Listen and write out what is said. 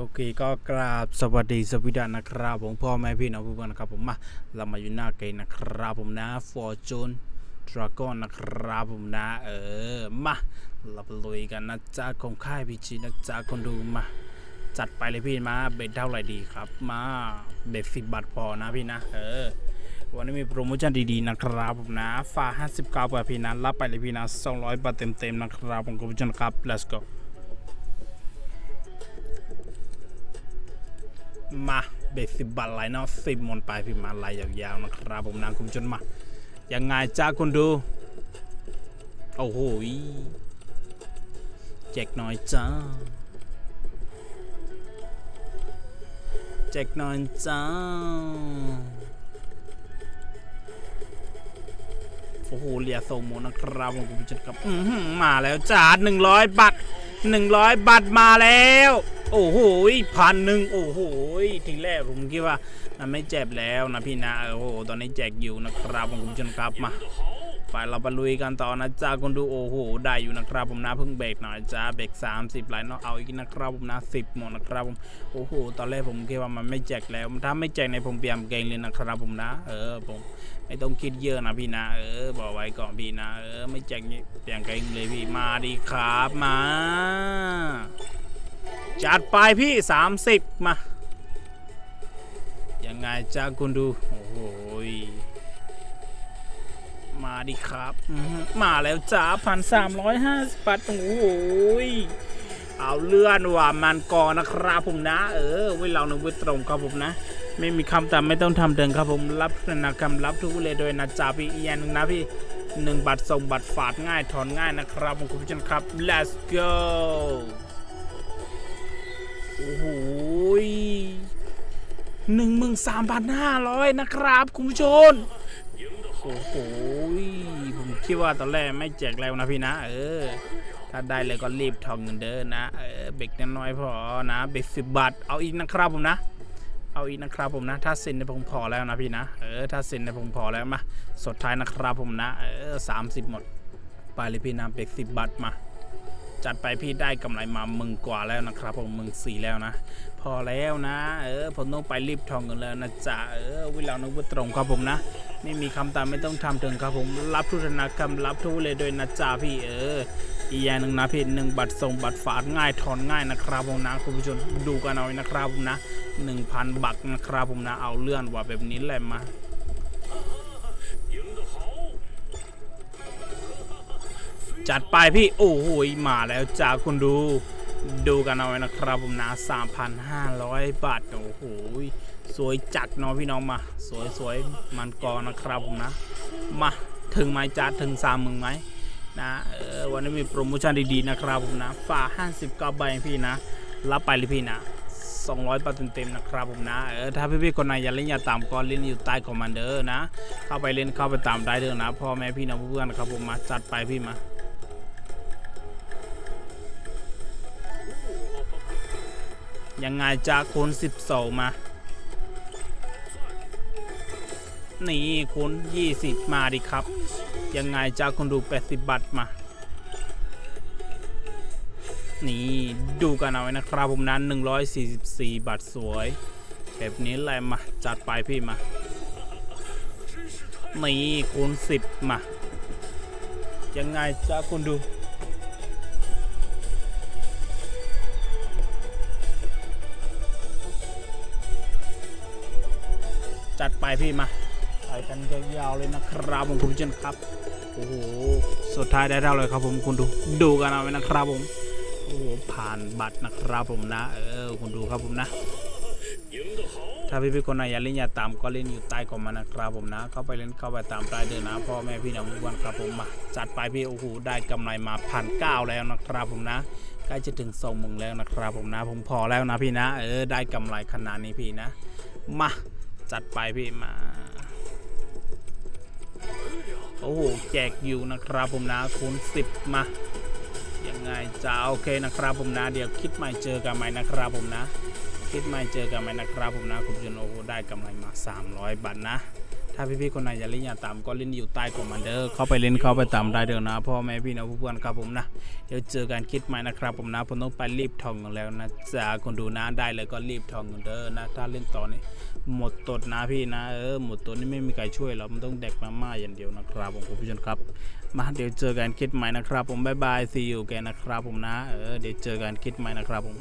โอเคก็กราบสวัสดีสวสดีนะครับผมพ่อแม่พี่น้องผู้ฟังนะครับผมมาเรามาอยู่หน้าเกมนะครับผมนะ Fortune Dragon นนะครับผมนะเออมาเราไปลุยกันนะจ๊ะของค่ายพีจีนะจ๊ะคนดูมา จัดไปเลยพี่มาเบ็ดเท่าไหร่ดีครับ มาเบ็ดสิบบาทพอนะพี่นะเออวันนี้มีโปรโมชั่นดีๆนะครับผมนะฝา59บาทพี่นะรับไปเลยพี่นะ200บาทเต็มๆนะครับผมคุณผู้ชมครับ let's go มาเบสิบบาทไลเนาะสิบมนไปพี่มาไลน์ยาวๆนะครับผมนะคุณผู้ชมา ยังไงจ้าคุณดู โอ้โหแจกหน่อยจ้าแจกหน่อยจ้าโอ้โหเรียส่งหมนะครับผมคุณผู้ชมครับมาแล้วจ้าหนึ่งร้อยบาทหนึ่งร้อยบาทมาแล้ว โอ้โหพันหนึ่งโอ้โหทีแรกผมคิดว่ามันไม่เจ็บแล้วนะพี่นะโอ้โหตอนนี้แจกอยู่นะครับผมคุณชมครับมาไปเราไปลุยกันต่อนะจ้าคนดูโอ้โหได้อยู่นะครับผมนะเพิ่งเบรกหน่อยจ้าเบรก30ไลน์เนาะเอาอีกนะครับผมนะ10หมดนะครับผมโอ้โหตอนแรกผมคิดว่ามันไม่แจกแล้วถ้าไม่แจกในผมเปลี่ยนเกงเลยนะครับผมนะ เออผมไม่ต้องคิดเยอะนะพี่นะ เออบอกไว้ก่อนพี่นะ เออไม่แจกนี่เปลี่ยนเกงเลยพี่มาดีครับมา จัดไปพี่ 30 มา ยังไงจ้าคุณดู โอ้โหยมาดิครับ มาแล้วจ้าพันสามร้อยห้าสิบบาทโอ้โหยเอาเลื่อนว่ามันก่อนนะครับผมนะ เออไว้เราหนึ่งไว้ตรงครับผมนะ ไม่มีคำตามไม่ต้องทำเดินครับผมรับนะครับรับทุกเลยโดยนะจ่าพี่อีกอย่างนึงนะพี่หนึ่งบัตรส่งบัตรฝากง่ายถอนง่ายนะครับผมคุณผู้ชมครับ let's go อ้โหหนึ่งหมื่นสามพันห้าร้อยนะครับ คุณผู้ชม โอ้โห ผมคิดว่าตอนแรกไม่แจกแล้วนะพี่นะ เออ ถ้าได้เลยก็รีบทองเงินเด้อนะ เออ เบรกน้อยพอนะ เบรกสิบบาท เอาอีกนะครับผมนะ เอาอีกนะครับผมนะ ถ้าเซ็นในผมพอแล้วนะพี่นะ เออ ถ้าเซ็นในผมพอแล้วมา สุดท้ายนะครับผมนะ เออสามสิบหมด ไปเลยพี่นะ เบรกสิบบาทมา จัดไปพี่ได้กำไรมามึงกว่าแล้วนะครับผมมึงสี่แล้วนะ พอแล้วนะ เออผมต้องไปรีบทองกันแล้วนะจ๊ะเออเวลานึกว่าตรงครับผมนะ ไม่มีคำตามไม่ต้องทำถึงครับผมรับทุกธนาคารรับทุกเลยโดวยนะจ๊ะพี่เอออีกอย่างหนึ่งนะพี่หนึ่งบัตรส่งบัตรฝากง่ายถอนง่ายนะครับผมนะคุณผู้ชมดูกันเอาไว้นะครับผมนะหนึ่งพันบักนะครับผมนะเอาเลื่อนว่าแบบนี้แหละมา จัดไปพี่โอ้โหมาแล้วจ้าคุณดูดูกันเอาไว้นะครับผมนะ 3,500 บาทโอ้โหสวยจัดเนาะพี่น้องมา สวยสวยมันกอนะครับผมนะ มาถึงไหมจ้าถึงสามมึงไหมนะออวันนี้มีโปรโมชั่นดีๆนะครับผมนะฝาก59ใบพี่นะ รับไปเลยพี่นะ200บาทเต็มๆนะครับผมนะเออถ้าพี่ๆคนไหนอยากเล่นอย่าตามก็เล่นอยู่ใต้คอมมานเดอร์นะ เข้าไปเล่นเข้าไปตามได้เด้อนะพ่อแม่พี่น้องเพื่อนๆนะครับผมมาจัดไปพี่มา ยังไงจะคูณ12 มา นี่คูณ20 มาดิครับ ยังไงจะคุณดู 80 บาทมา นี่ดูกันเอาไว้นะครับผมนั้น 144 บาทสวย แบบนี้แหละมา จัดไปพี่มา นี่คูณ10 มา ยังไงจะคุณดู จัดไปพี่มาไปกันยาวๆเลยนะครับผมคุณผู้ชมครับโอ้โหสุดท้ายได้เท่าเลยครับผมคุณดูดูกันเอาไว้นะครับผมโอ้โหผ่านบัตรนะครับผมนะ เออคุณดูครับผมนะ ถ้าพี่พี่ๆคนไหนอยากเล่นอย่าตามก็เล่นอยู่ใต้คอมมนต์นะครับผมนะ เข้าไปเล่นเข้าไปตามใต้เดินนะพ่อแม่พี่น้องทุกวันครับผมมาจัดไปพี่โอ้โหได้กำไรมาพันเก้าแล้วนะครับผมนะใกล้จะถึงสองมึงแล้วนะครับผมนะ ผมพอแล้วนะพี่นะ เออได้กำไรขนาดนี้พี่นะ มา จัดไปพี่มา โอ้โห แจกอยู่นะครับผมนะคูณ10มา ยังไงจะโอเคนะครับผมนะ เดี๋ยวคิดใหม่เจอกันใหม่นะครับผมนะ คิดใหม่เจอกันใหม่นะครับผมนะ คุณผู้ชมโอ้โหได้กำไรมา 300 บาทนะ ถ้าพี่ๆคนไหนอยากเล่นอยากตามก็เล่นอยู่ใต้คอมมานเดอร์เข้าไปเล่นเข้าไปตามได้เด้อนะพ่อแม่พี่น้องผู้เพื่อนครับผมนะเดี๋ยวเจอกันคลิดใหม่นะครับผมนะผมต้องไปรีบทองกันแล้วนะจ๊ะคนดูนะได้เลยก็รีบทองกันเด้อนะถ้าเล่นต่อนี่หมดตดนะพี่นะเออหมดตดนี่ไม่มีใครช่วยเรามันต้องแดกมาม่าอย่างเดียวนะครับผมคุณผู้ชมครับมาเดี๋ยวเจอกันคลิดใหม่นะครับผมบายบายซีอูแกนะครับผมนะเออเดี๋ยวเจอกันคลิดใหม่นะครับผม